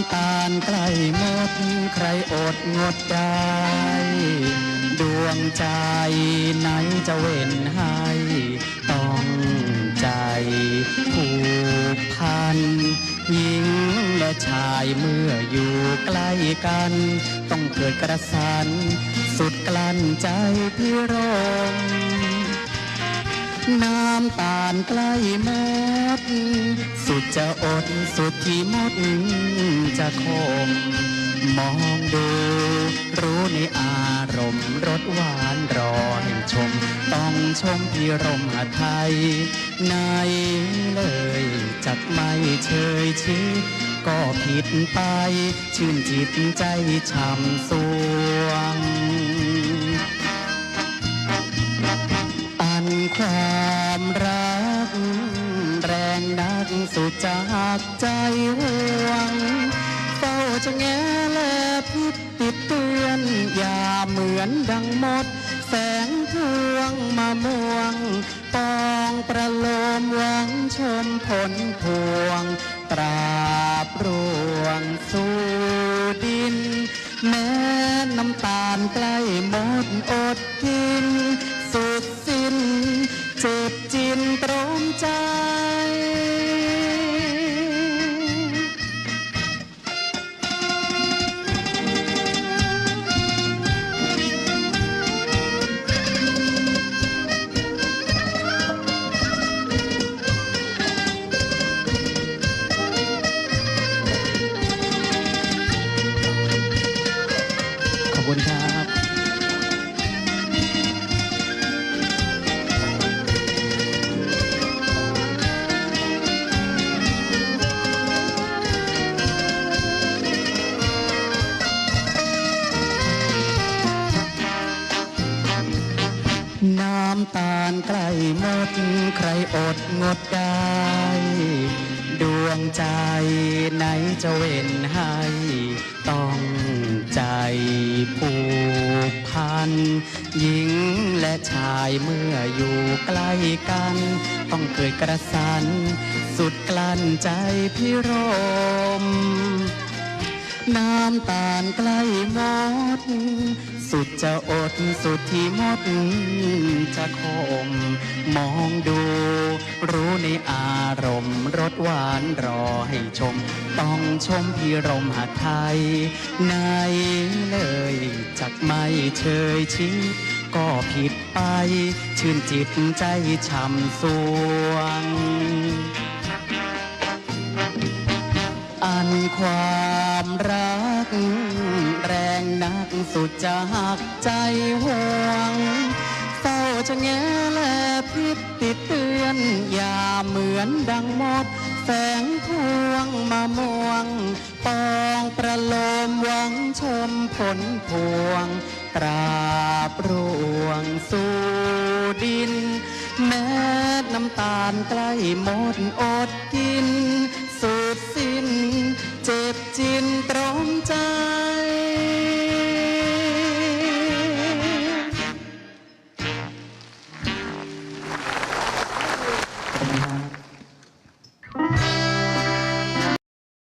ำตาลใกล้หมดใครอดงดใจ ดวงใจไหนจะเว้นให้ ต้องใจผูกพันหญิงและชายเมื่ออยู่ใกล้กัน ต้องเกิดกระสัน สุดกลั้นใจพี่รม น้ำตาลใกล้หมด สุดจะอดสุดที่หมดจะคม มองดูรู้ในอารมณ์รสหวานรอให้ชม ต้องชมพี่รมหไทยไหนเลยจักไม่เชยชิดก็ผิดไป ชื่นจิตใจช่ำส จากใจห่วงเฝ้าจะแงและพิษติดเตือนอย่าเหมือนดังหมด แสงพวงมามวงปองประโลมหวังชมผลพวง ตราบรวงสู่ดิน แม้น้ำตาลใกล้หมดอดกิน สุดสิ้นเจ็บจินตรมใจ คุณครับน้ำตาลใกล้หมดใครอดงดได้ ดวงใจไหนจะเว้นให้ หญิงและชายเมื่ออยู่ใกล้กัน ต้องเกิดกระสัน สุดกลั้นใจพิรม น้ำตาลใกล้หมด สุดจะอดสุดที่หมดจะคม มองดู อารมณ์รสหวานรอให้ชม ต้องชมพี่รมหาไทยไหนเลยจักไม่เชยชิดก็ผิดไป ชื่นจิตใจช่ำสวง อันความรัก แรงนักสุดจะหักใจห่วงเฝ้าจะแงและพิษติดเตือ นอย่าเหมือนดังหมด แสงพวงมามวง ปองประโลมหวังชมผลพวง ตราบรวงสู่ดิน แม้น้ำตาลใกล้หมดอดกินสุดสิ้น เจ็บจินตรมใจ Gracias.